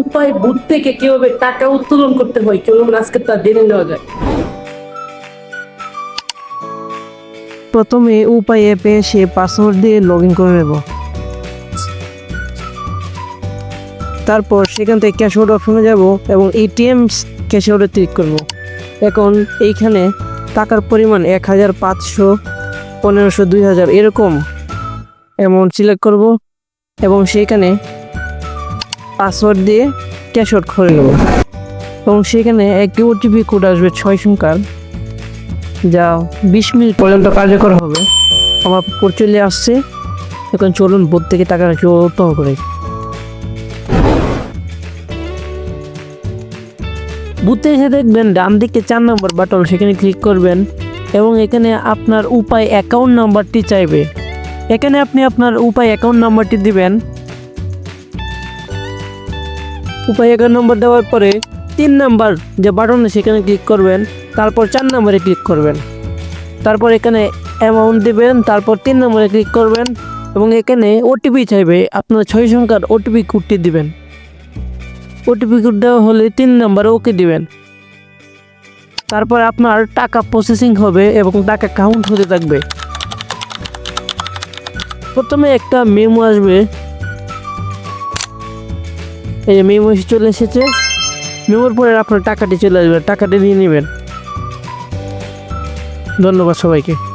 উপায় বুথ থেকে কীভাবে টাকা উত্তোলন করতে হয় চলুন আজকে তা জেনে নেওয়া যায়। প্রথমে উপায় অ্যাপে সে পাসওয়ার্ড দিয়ে লগ ইন করে নেব। তারপর সেখান থেকে ক্যাশওয়ার্ড অপশনে যাব এবং এটিএম ক্যাশওয়ার্ডে ক্লিক করব। এখন এইখানে টাকার পরিমাণ এক হাজার পাঁচশো, পনেরোশো, দুই হাজার এরকম অ্যামাউন্ট সিলেক্ট করব এবং সেইখানে পাসওয়ার্ড দিয়ে ক্যাশওয়ার্ড খুলে নেব এবং সেখানে একটি ওটিপি কোড আসবে ছয় সংখ্যার যা বিশ মিনিট পর্যন্ত কার্যকর হবে। আমার কোড চলে আসছে। এখন চলুন বোধ থেকে টাকা উত্তম করে। বুথে এসে দেখবেন ডান দিকে চার নম্বর বাটন, সেখানে ক্লিক করবেন এবং এখানে আপনার উপায় অ্যাকাউন্ট নাম্বারটি চাইবে। এখানে আপনি আপনার উপায় অ্যাকাউন্ট নাম্বারটি দিবেন। উপায় অ্যাকাউন্ট নম্বর দেওয়ার পরে তিন নাম্বার যে বাটন সেখানে ক্লিক করবেন, তারপর চার নম্বরে ক্লিক করবেন। তারপর এখানে অ্যামাউন্ট দেবেন, তারপর তিন নম্বরে ক্লিক করবেন এবং এখানে ওটিপি চাইবে, আপনার ছয় সংখ্যার ওটিপি কোডটি দিবেন। ওটিপি কোড দেওয়া হলে তিন নম্বরে ওকে দিবেন। তারপর আপনার টাকা প্রসেসিং হবে এবং টাকা কাউন্ট হতে থাকবে। প্রথমে একটা মেমো আসবে এই যে মেমো চলে এসেছে। মেমোর পরে আপনার টাকাটি চলে আসবে, টাকাটি নিয়ে নেবেন। ধন্যবাদ সবাইকে।